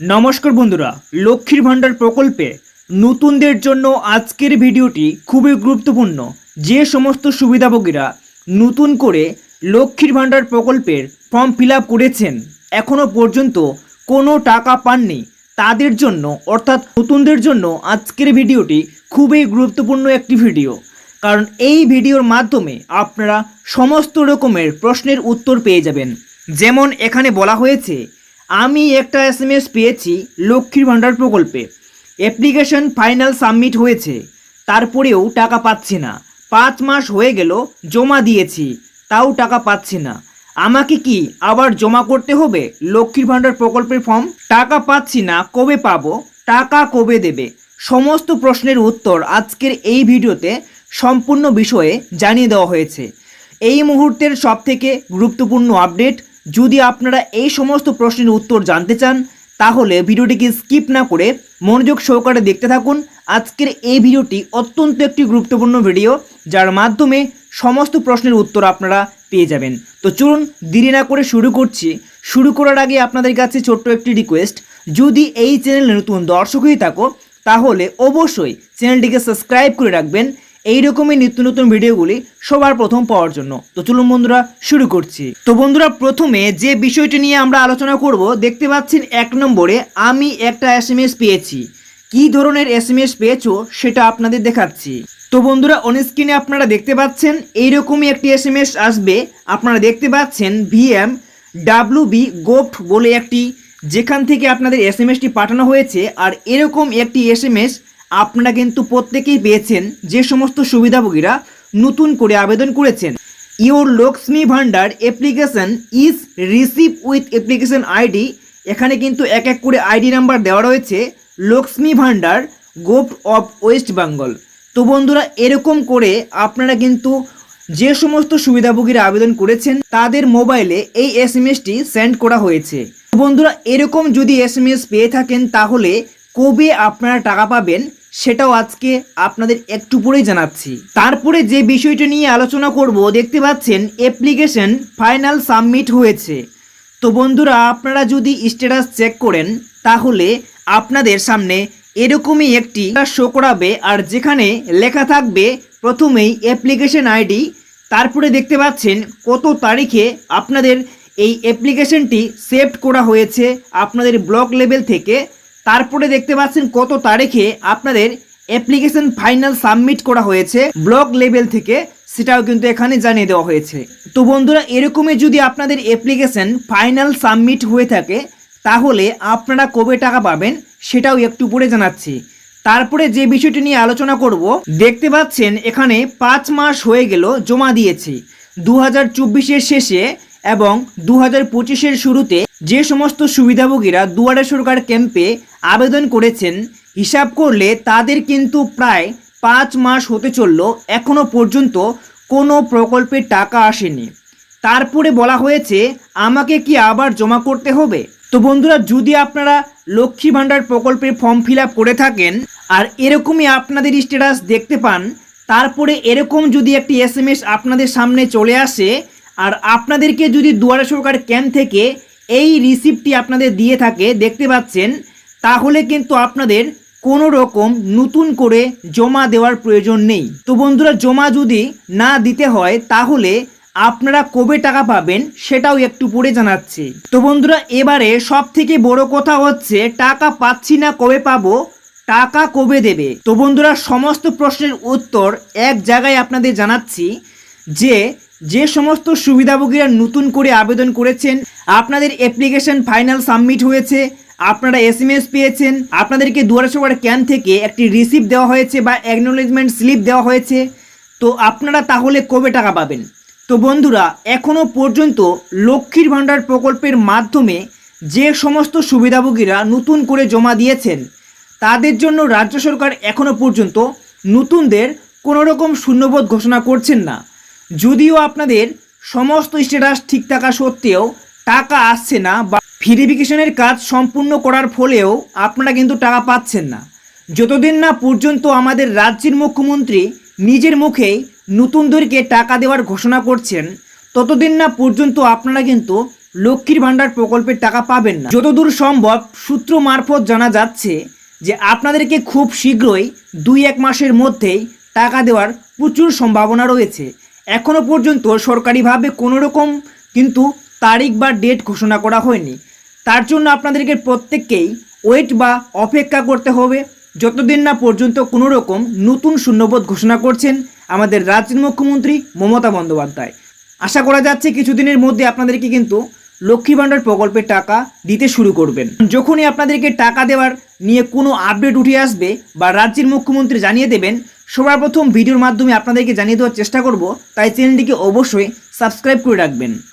নমস্কার বন্ধুরা, লক্ষ্মীর ভাণ্ডার প্রকল্পে নতুনদের জন্য আজকের ভিডিওটি খুবই গুরুত্বপূর্ণ। যে সমস্ত সুবিধাভোগীরা নতুন করে লক্ষ্মীর ভাণ্ডার প্রকল্পের ফর্ম ফিল করেছেন এখনও পর্যন্ত কোনো টাকা পাননি, তাদের জন্য, অর্থাৎ নতুনদের জন্য আজকের ভিডিওটি খুবই গুরুত্বপূর্ণ একটি ভিডিও। কারণ এই ভিডিওর মাধ্যমে আপনারা সমস্ত রকমের প্রশ্নের উত্তর পেয়ে যাবেন। যেমন এখানে বলা হয়েছে আমি একটা এস এম এস পেয়েছি লক্ষ্মীর ভাণ্ডার প্রকল্পে। অ্যাপ্লিকেশন ফাইনাল সাবমিট হয়েছে। তারপরেও টাকা পাচ্ছি না। পাঁচ মাস হয়ে গেল, জমা দিয়েছি। তাও টাকা পাচ্ছি না। আমাকে কি আবার জমা করতে হবে লক্ষ্মীর ভাণ্ডার প্রকল্পের ফর্ম টাকা পাচ্ছি না, কবে পাবো? টাকা কবে দেবে? সমস্ত প্রশ্নের উত্তর আজকের এই ভিডিওতে সম্পূর্ণ বিষয়ে জানিয়ে দেওয়া হয়েছে। এই মুহূর্তের সবথেকে গুরুত্বপূর্ণ আপডেট যদি আপনারা এই সমস্ত প্রশ্নের উত্তর জানতে চান, তাহলে ভিডিওটিকে স্কিপ না করে মনোযোগ সহকারে দেখতে থাকুন। আজকের এই ভিডিওটি অত্যন্ত একটি গুরুত্বপূর্ণ ভিডিও, যার মাধ্যমে সমস্ত প্রশ্নের উত্তর আপনারা পেয়ে যাবেন। তো চলুন দেরি না করে শুরু করছি। শুরু করার আগে আপনাদের কাছে ছোট্ট একটি রিকোয়েস্ট যদি এই চ্যানেলে নতুন দর্শক হয়ে থাকো, তাহলে অবশ্যই চ্যানেলটিকে সাবস্ক্রাইব করে রাখবেন এই রকমই নিত্য নতুন ভিডিওগুলি সবার প্রথম পাওয়ার জন্য। তো চলুন বন্ধুরা, শুরু করছি। তো বন্ধুরা, প্রথমে যে বিষয়টি নিয়ে আমরা আলোচনা করব, দেখতে পাচ্ছেন এক নম্বরে আমি একটা এস এম পেয়েছি। কি ধরনের এস এম এস পেয়েছ সেটা আপনাদের দেখাচ্ছি। তো বন্ধুরা অন স্ক্রিনে আপনারা দেখতে পাচ্ছেন, এইরকমই একটি এস এম এস আসবে। আপনারা দেখতে পাচ্ছেন ভিএম ডাব্লু বি গোফট বলে একটি, যেখান থেকে আপনাদের এস এম এসটি পাঠানো হয়েছে। আর এরকম একটি এস এম এস আপনারা কিন্তু প্রত্যেকেই পেয়েছেন যে সমস্ত সুবিধাভোগীরা নতুন করে আবেদন করেছেন। Your Lakshmi Bhandar application is receive with application ID এখানে কিন্তু এক এক করে আইডি নাম্বার দেওয়া রয়েছে, Lakshmi Bhandar govt of West Bengal. তো বন্ধুরা, এরকম করে আপনারা কিন্তু যে সমস্ত সুবিধাভোগীরা আবেদন করেছেন, তাদের মোবাইলে এই এস এসটি সেন্ড করা হয়েছে। বন্ধুরা, এরকম যদি এস পেয়ে থাকেন, তাহলে কবে আপনারা টাকা পাবেন? সেটাও আজকে আপনাদের একটু পরেই জানাচ্ছি। তারপরে যে বিষয়টি নিয়ে আলোচনা করব, দেখতে পাচ্ছেন অ্যাপ্লিকেশন ফাইনাল সাবমিট হয়েছে। তো বন্ধুরা, আপনারা যদি স্ট্যাটাস চেক করেন, তাহলে আপনাদের সামনে এরকমই একটি শো করাবে, আর যেখানে লেখা থাকবে প্রথমেই অ্যাপ্লিকেশন আইডি তারপরে দেখতে পাচ্ছেন কত তারিখে আপনাদের এই অ্যাপ্লিকেশনটি সেভ করা হয়েছে, আপনাদের ব্লক লেভেল থেকে। তারপরে দেখতে পাচ্ছেন কত তারিখে আপনাদের অ্যাপ্লিকেশন ফাইনাল সাবমিট করা হয়েছে ব্লক লেভেল থেকে, সেটাও কিন্তু এখানে জানিয়ে দেওয়া হয়েছে। তো বন্ধুরা, এরকমই যদি আপনাদের অ্যাপ্লিকেশন ফাইনাল সাবমিট হয়ে থাকে, তাহলে আপনারা কবে টাকা পাবেন সেটাও একটু পরে জানাচ্ছি। তারপরে যে বিষয়টি নিয়ে আলোচনা করব, দেখতে পাচ্ছেন এখানে পাঁচ মাস হয়ে গেল জমা দিয়েছি। দু হাজার শেষে এবং দু হাজার পঁচিশের শুরুতে যে সমস্ত সুবিধাভোগীরা দুয়ারে সরকার ক্যাম্পে আবেদন করেছেন, হিসাব করলে তাদের কিন্তু প্রায় পাঁচ মাস হতে চলল এখনও পর্যন্ত কোনো প্রকল্পের টাকা আসেনি। তারপরে বলা হয়েছে, আমাকে কি আবার জমা করতে হবে? তো বন্ধুরা, যদি আপনারা লক্ষ্মী ভাণ্ডার প্রকল্পের ফর্ম ফিল করে থাকেন আর এরকমই আপনাদের স্ট্যাটাস দেখতে পান, তারপরে এরকম যদি একটি এস আপনাদের সামনে চলে আসে আর আপনাদেরকে যদি দুয়ারে সরকার ক্যাম্প থেকে এই রিসিপ্টটি আপনাদের দিয়ে থাকে, দেখতে পাচ্ছেন, তাহলে কিন্তু আপনাদের কোনো রকম নতুন করে জমা দেওয়ার প্রয়োজন নেই। তো বন্ধুরা, জমা যদি না দিতে হয়, তাহলে আপনারা কবে টাকা পাবেন সেটাও একটু পরে জানাচ্ছি। তো বন্ধুরা, এবারে সব থেকে বড় কথা হচ্ছে, টাকা পাচ্ছি না কবে পাবো, টাকা কবে দেবে? তো বন্ধুরা, সমস্ত প্রশ্নের উত্তর এক জায়গায় আপনাদের জানাচ্ছি যে যে সমস্ত সুবিধাভোগীরা নতুন করে আবেদন করেছেন, আপনাদের অ্যাপ্লিকেশন ফাইনাল সাবমিট হয়েছে, আপনারা এস পেয়েছেন, আপনাদেরকে দুয়ারে সবার ক্যান থেকে একটি রিসিপ্ট দেওয়া হয়েছে বা অ্যাকনোলেজমেন্ট স্লিপ দেওয়া হয়েছে, তো আপনারা তাহলে কবে টাকা পাবেন? তো বন্ধুরা এখনও পর্যন্ত লক্ষ্মীর ভাণ্ডার প্রকল্পের মাধ্যমে যে সমস্ত সুবিধাভোগীরা নতুন করে জমা দিয়েছেন, তাদের জন্য রাজ্য সরকার এখনও পর্যন্ত নতুনদের কোনো রকম শূন্যবোধ ঘোষণা করছেন না। যদিও আপনাদের সমস্ত স্ট্যাটাস ঠিক থাকা সত্ত্বেও টাকা আসছে না বা ভেরিফিকেশনের কাজ সম্পূর্ণ করার ফলেও আপনারা কিন্তু টাকা পাচ্ছেন না। যতদিন না পর্যন্ত আমাদের রাজ্যের মুখ্যমন্ত্রী নিজের মুখেই নতুনদেরকে টাকা দেওয়ার ঘোষণা করছেন, ততদিন না পর্যন্ত আপনারা কিন্তু লক্ষ্মীর ভাণ্ডার প্রকল্পের টাকা পাবেন না। যতদূর সম্ভব সূত্র মারফত জানা যাচ্ছে যে আপনাদেরকে খুব শীঘ্রই দুই এক মাসের মধ্যেই টাকা দেওয়ার প্রচুর সম্ভাবনা রয়েছে। এখনও পর্যন্ত সরকারিভাবে কোনো রকম কিন্তু তারিখ বা ডেট ঘোষণা করা হয়নি। তার জন্য আপনাদেরকে প্রত্যেককেই ওয়েট বা অপেক্ষা করতে হবে। যতদিন না পর্যন্ত কোনো রকম নতুন শূন্যবোধ ঘোষণা করছেন আমাদের রাজ্যের মুখ্যমন্ত্রী মমতা বন্দ্যোপাধ্যায়। আশা করা যাচ্ছে কিছুদিনের মধ্যে আপনাদেরকে কিন্তু লক্ষ্মী ভাণ্ডার প্রকল্পের টাকা দিতে শুরু করবেন। যখনই আপনাদেরকে টাকা দেওয়ার নিয়ে কোনো আপডেট উঠে আসবে বা রাজ্যের মুখ্যমন্ত্রী জানিয়ে দেবেন সবার প্রথম ভিডিওর মাধ্যমে আপনাদেরকে জানিয়ে দেওয়ার চেষ্টা করব। তাই চ্যানেলটিকে অবশ্যই সাবস্ক্রাইব করে রাখবেন।